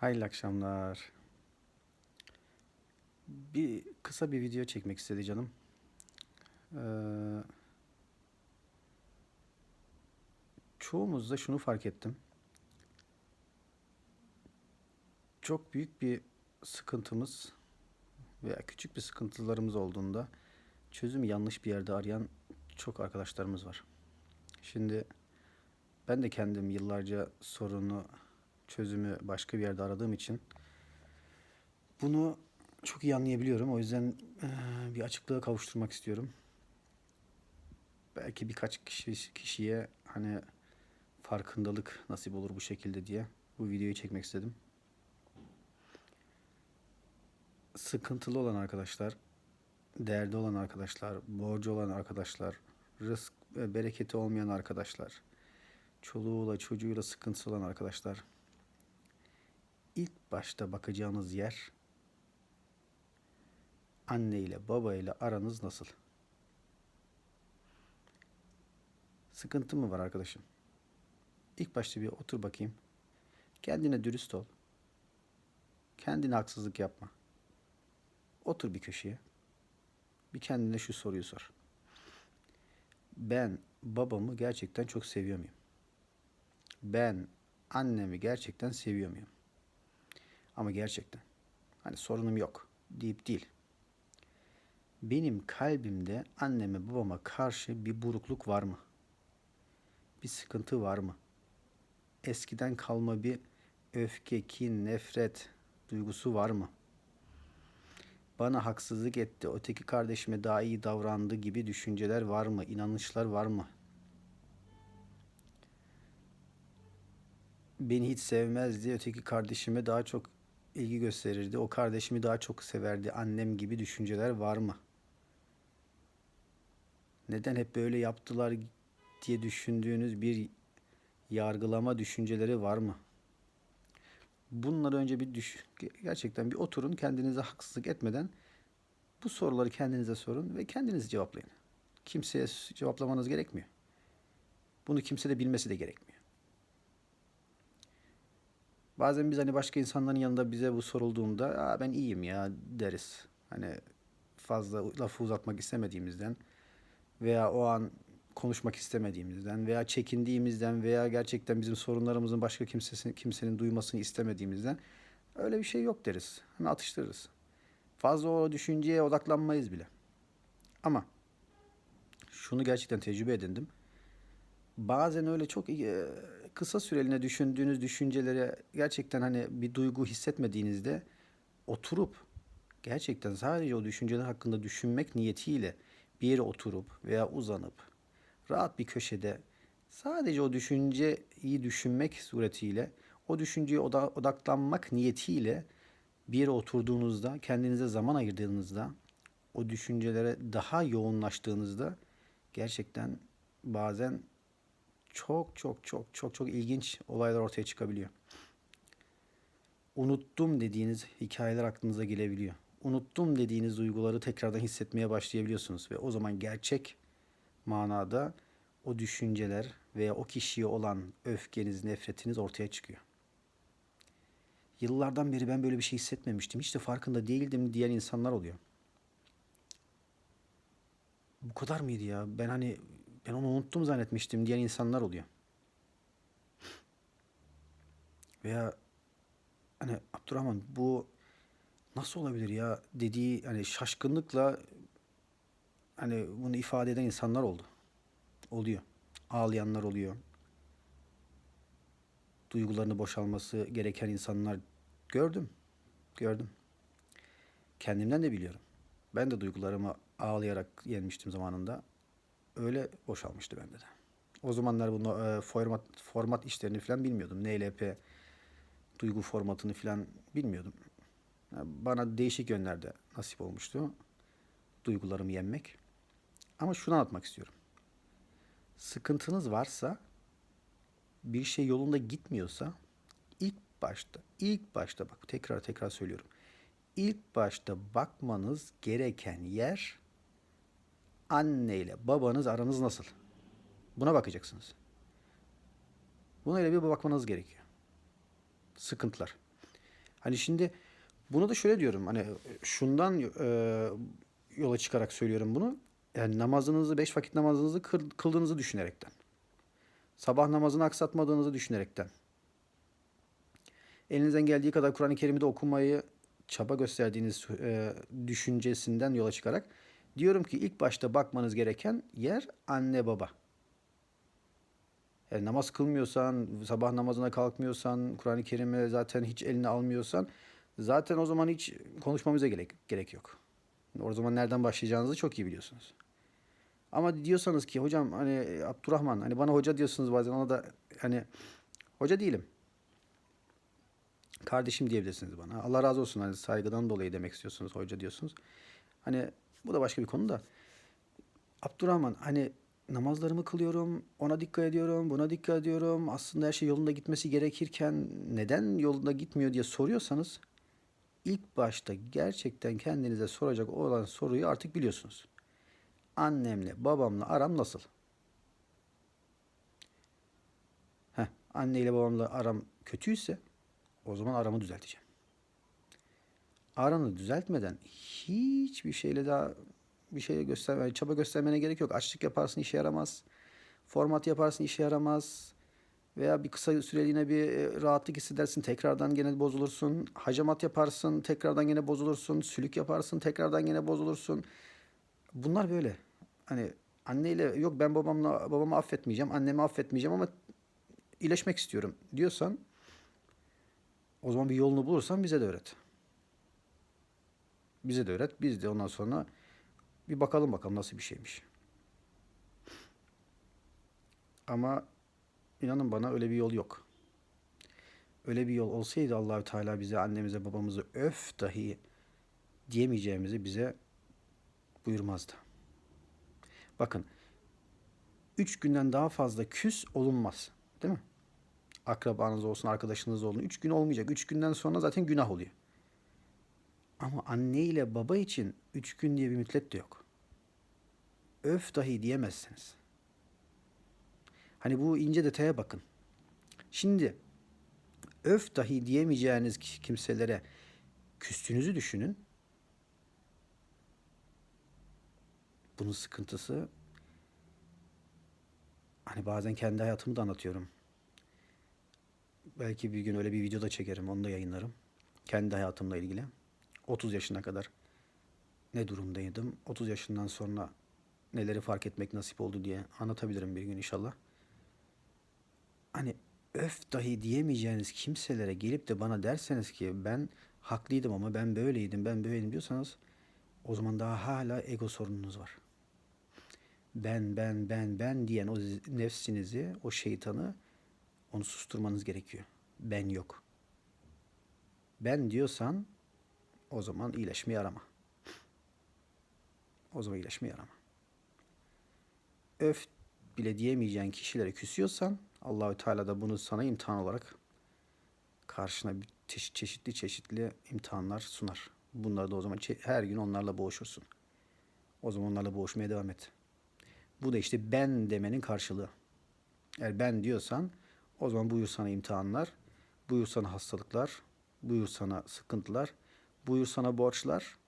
Hayırlı akşamlar. Bir kısa bir video çekmek istedi canım. Ee, çoğumuz da şunu fark ettim. Çok büyük bir sıkıntımız veya küçük bir sıkıntılarımız olduğunda çözümü yanlış bir yerde arayan çok arkadaşlarımız var. Şimdi ben de kendim yıllarca sorunu, çözümü başka bir yerde aradığım için bunu çok iyi anlayabiliyorum. O yüzden bir açıklığa kavuşturmak istiyorum. Belki birkaç kişi, kişiye hani farkındalık nasip olur bu şekilde diye bu videoyu çekmek istedim. Sıkıntılı olan arkadaşlar, derdi olan arkadaşlar, borcu olan arkadaşlar, rızk bereketi olmayan arkadaşlar, çoluğuyla çocuğuyla sıkıntısı olan arkadaşlar ilk başta bakacağınız yer anne ile baba ile aranız nasıl? Sıkıntı mı var arkadaşım? İlk başta bir otur bakayım. Kendine dürüst ol. Kendine haksızlık yapma. Otur bir köşeye. Bir kendine şu soruyu sor. Ben babamı gerçekten çok seviyor muyum? Ben annemi gerçekten seviyor muyum? Ama gerçekten. Hani sorunum yok deyip değil. Benim kalbimde anneme babama karşı bir burukluk var mı? Bir sıkıntı var mı? Eskiden kalma bir öfke, kin, nefret duygusu var mı? Bana haksızlık etti, öteki kardeşime daha iyi davrandı gibi düşünceler var mı? İnanışlar var mı? beni hiç sevmezdi. Öteki kardeşime daha çok ilgi gösterirdi. O kardeşimi daha çok severdi. Annem gibi düşünceler var mı? Neden hep böyle yaptılar diye düşündüğünüz bir yargılama düşünceleri var mı? Bunları önce bir düş gerçekten bir oturun kendinize haksızlık etmeden bu soruları kendinize sorun ve kendiniz cevaplayın. Kimseye cevaplamanız gerekmiyor. Bunu kimse de bilmesi de gerekmiyor. Bazen biz hani başka insanların yanında bize bu sorulduğunda Aa, ben iyiyim ya deriz. Hani fazla lafı uzatmak istemediğimizden veya o an konuşmak istemediğimizden veya çekindiğimizden veya gerçekten bizim sorunlarımızın başka kimsesin, kimsenin duymasını istemediğimizden öyle bir şey yok deriz. Hemen atıştırırız. Fazla o düşünceye odaklanmayız bile. Ama şunu gerçekten tecrübe edindim bazen öyle çok e, kısa süreliğine düşündüğünüz düşüncelere gerçekten hani bir duygu hissetmediğinizde oturup gerçekten sadece o düşünceler hakkında düşünmek niyetiyle bir yere oturup veya uzanıp rahat bir köşede sadece o düşünceyi düşünmek suretiyle o düşünceye oda- odaklanmak niyetiyle bir yere oturduğunuzda kendinize zaman ayırdığınızda o düşüncelere daha yoğunlaştığınızda gerçekten bazen çok çok çok çok çok ilginç olaylar ortaya çıkabiliyor. Unuttum dediğiniz hikayeler aklınıza gelebiliyor. Unuttum dediğiniz duyguları tekrardan hissetmeye başlayabiliyorsunuz ve o zaman gerçek manada o düşünceler veya o kişiye olan öfkeniz, nefretiniz ortaya çıkıyor. Yıllardan beri ben böyle bir şey hissetmemiştim. Hiç de farkında değildim diyen insanlar oluyor. Bu kadar mıydı ya? Ben hani ben onu unuttum zannetmiştim diyen insanlar oluyor. Veya hani Abdurrahman bu nasıl olabilir ya dediği hani şaşkınlıkla hani bunu ifade eden insanlar oldu. Oluyor. Ağlayanlar oluyor. Duygularını boşalması gereken insanlar gördüm. Gördüm. Kendimden de biliyorum. Ben de duygularımı ağlayarak yenmiştim zamanında öyle boşalmıştı bende de. O zamanlar bunu e, format format işlerini falan bilmiyordum. NLP duygu formatını falan bilmiyordum. Yani bana değişik yönlerde nasip olmuştu duygularımı yenmek. Ama şunu anlatmak istiyorum. Sıkıntınız varsa bir şey yolunda gitmiyorsa ilk başta ilk başta bak tekrar tekrar söylüyorum. İlk başta bakmanız gereken yer anne ile babanız aranız nasıl? Buna bakacaksınız. Buna öyle bir bakmanız gerekiyor. Sıkıntılar. Hani şimdi bunu da şöyle diyorum. Hani şundan e, yola çıkarak söylüyorum bunu. Yani namazınızı, beş vakit namazınızı kıl- kıldığınızı düşünerekten. Sabah namazını aksatmadığınızı düşünerekten. Elinizden geldiği kadar Kur'an-ı Kerim'i de okumayı çaba gösterdiğiniz e, düşüncesinden yola çıkarak diyorum ki ilk başta bakmanız gereken yer anne baba. Yani namaz kılmıyorsan, sabah namazına kalkmıyorsan, Kur'an-ı Kerim'i zaten hiç eline almıyorsan zaten o zaman hiç konuşmamıza gerek, gerek yok. O zaman nereden başlayacağınızı çok iyi biliyorsunuz. Ama diyorsanız ki hocam hani Abdurrahman hani bana hoca diyorsunuz bazen ona da hani hoca değilim. Kardeşim diyebilirsiniz bana. Allah razı olsun hani saygıdan dolayı demek istiyorsunuz hoca diyorsunuz. Hani bu da başka bir konu da. Abdurrahman hani namazlarımı kılıyorum, ona dikkat ediyorum, buna dikkat ediyorum. Aslında her şey yolunda gitmesi gerekirken neden yolunda gitmiyor diye soruyorsanız ilk başta gerçekten kendinize soracak olan soruyu artık biliyorsunuz. Annemle, babamla aram nasıl? Heh, anneyle babamla aram kötüyse o zaman aramı düzelteceğim. Aranı düzeltmeden hiçbir şeyle daha bir şey göstermeye, çaba göstermene gerek yok. Açlık yaparsın işe yaramaz. Format yaparsın işe yaramaz. Veya bir kısa süreliğine bir e, rahatlık hissedersin. Tekrardan gene bozulursun. Hacamat yaparsın. Tekrardan gene bozulursun. Sülük yaparsın. Tekrardan gene bozulursun. Bunlar böyle. Hani anneyle yok ben babamla babamı affetmeyeceğim. Annemi affetmeyeceğim ama iyileşmek istiyorum diyorsan o zaman bir yolunu bulursan bize de öğret. Bize de öğret. Biz de ondan sonra bir bakalım bakalım nasıl bir şeymiş. Ama inanın bana öyle bir yol yok. Öyle bir yol olsaydı Allahü Teala bize annemize babamızı öf dahi diyemeyeceğimizi bize buyurmazdı. Bakın üç günden daha fazla küs olunmaz. Değil mi? Akrabanız olsun, arkadaşınız olsun. Üç gün olmayacak. Üç günden sonra zaten günah oluyor. Ama anne ile baba için üç gün diye bir müddet de yok. Öf dahi diyemezsiniz. Hani bu ince detaya bakın. Şimdi öf dahi diyemeyeceğiniz ki- kimselere küstüğünüzü düşünün. Bunun sıkıntısı hani bazen kendi hayatımı da anlatıyorum. Belki bir gün öyle bir video da çekerim, onu da yayınlarım. Kendi hayatımla ilgili. 30 yaşına kadar ne durumdaydım? 30 yaşından sonra neleri fark etmek nasip oldu diye anlatabilirim bir gün inşallah. Hani öf dahi diyemeyeceğiniz kimselere gelip de bana derseniz ki ben haklıydım ama ben böyleydim, ben böyleydim diyorsanız o zaman daha hala ego sorununuz var. Ben, ben, ben, ben diyen o zi- nefsinizi, o şeytanı onu susturmanız gerekiyor. Ben yok. Ben diyorsan o zaman iyileşmeye arama. O zaman iyileşmeye arama. Öf bile diyemeyeceğin kişilere küsüyorsan Allahü Teala da bunu sana imtihan olarak karşına çeşit, çeşitli çeşitli imtihanlar sunar. Bunları da o zaman her gün onlarla boğuşursun. O zaman onlarla boğuşmaya devam et. Bu da işte ben demenin karşılığı. Eğer ben diyorsan o zaman buyur sana imtihanlar, buyur sana hastalıklar, buyur sana sıkıntılar, buyur sana borçlar,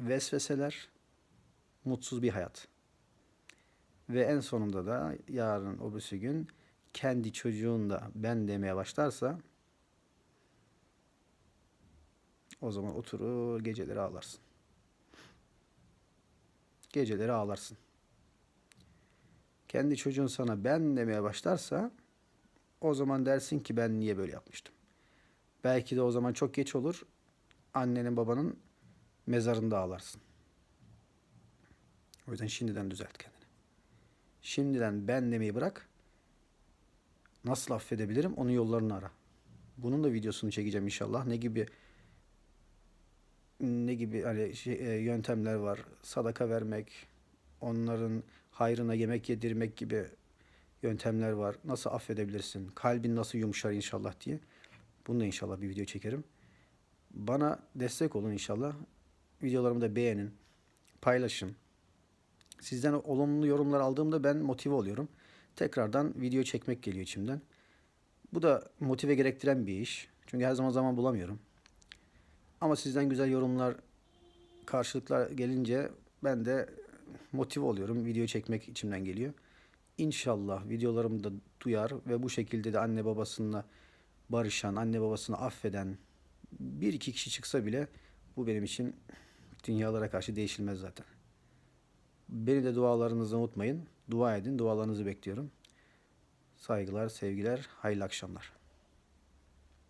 vesveseler, mutsuz bir hayat. Ve en sonunda da yarın öbürsü gün kendi çocuğun da ben demeye başlarsa o zaman oturur geceleri ağlarsın. Geceleri ağlarsın. Kendi çocuğun sana ben demeye başlarsa o zaman dersin ki ben niye böyle yapmıştım. Belki de o zaman çok geç olur. Annenin babanın mezarında ağlarsın. O yüzden şimdiden düzelt kendini. Şimdiden ben demeyi bırak. Nasıl affedebilirim? Onun yollarını ara. Bunun da videosunu çekeceğim inşallah. Ne gibi ne gibi hani şey, e, yöntemler var. Sadaka vermek, onların hayrına yemek yedirmek gibi yöntemler var. Nasıl affedebilirsin? Kalbin nasıl yumuşar inşallah diye. Bunu da inşallah bir video çekerim. Bana destek olun inşallah. Videolarımı da beğenin, paylaşın. Sizden olumlu yorumlar aldığımda ben motive oluyorum. Tekrardan video çekmek geliyor içimden. Bu da motive gerektiren bir iş. Çünkü her zaman zaman bulamıyorum. Ama sizden güzel yorumlar, karşılıklar gelince ben de motive oluyorum. Video çekmek içimden geliyor. İnşallah videolarımı da duyar ve bu şekilde de anne babasına barışan, anne babasını affeden bir iki kişi çıksa bile bu benim için dünyalara karşı değişilmez zaten. Beni de dualarınızı unutmayın. Dua edin. Dualarınızı bekliyorum. Saygılar, sevgiler, hayırlı akşamlar.